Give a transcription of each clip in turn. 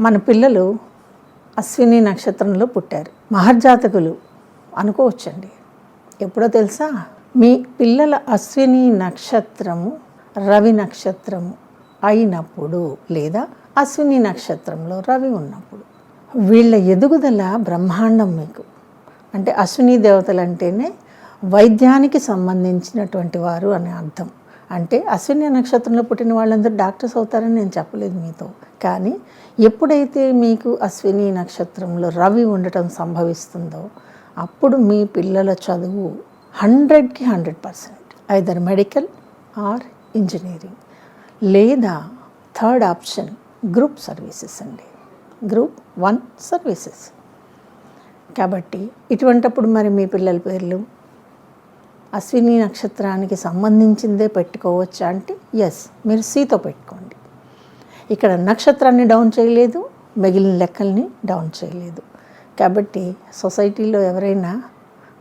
మన పిల్లలు అశ్విని నక్షత్రంలో పుట్టారు. మహర్జాతకులు అనుకోవచ్చండి. ఎప్పుడో తెలుసా? మీ పిల్లల అశ్విని నక్షత్రము రవి నక్షత్రము అయినప్పుడు లేదా అశ్విని నక్షత్రంలో రవి ఉన్నప్పుడు. వీళ్ళ ఎదుగుదల బ్రహ్మాండం మీకు. అంటే అశ్విని దేవతలు అంటేనే వైద్యానికి సంబంధించినటువంటి వారు అనే అర్థం. అంటే అశ్విని నక్షత్రంలో పుట్టిన వాళ్ళందరూ డాక్టర్స్ అవుతారని నేను చెప్పలేదు మీతో. కానీ ఎప్పుడైతే మీకు అశ్విని నక్షత్రంలో రవి ఉండటం సంభవిస్తుందో అప్పుడు మీ పిల్లల చదువు హండ్రెడ్కి hundred percent. Either medical or engineering. లేదా థర్డ్ ఆప్షన్ గ్రూప్ సర్వీసెస్ అండి. Group one services. కాబట్టి ఇటువంటప్పుడు మరి మీ పిల్లల పేర్లు? అశ్విని నక్షత్రానికి సంబంధించిందే పెట్టుకోవచ్చా అంటే ఎస్ మీరు సీతో పెట్టుకోండి. ఇక్కడ నక్షత్రాన్ని డౌన్ చేయలేదు మిగిలిన లెక్కల్ని డౌన్ చేయలేదు. కాబట్టి సొసైటీలో ఎవరైనా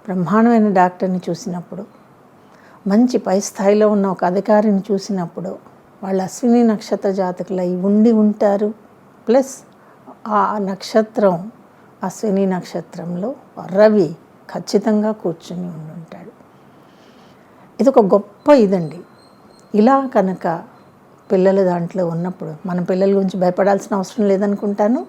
బ్రహ్మాండమైన డాక్టర్ని చూసినప్పుడు మంచి పై స్థాయిలో ఉన్న ఒక అధికారిని చూసినప్పుడు వాళ్ళు అశ్విని నక్షత్ర జాతకులు అయి ఉండి ఉంటారు. ప్లస్ ఆ నక్షత్రం అశ్విని నక్షత్రంలో రవి ఖచ్చితంగా కూర్చుని ఉండి ఇది ఒక గొప్ప ఇదండి. ఇలా కనుక పిల్లలు దాంట్లో ఉన్నప్పుడు మన పిల్లల గురించి భయపడాల్సిన అవసరం లేదనుకుంటాను.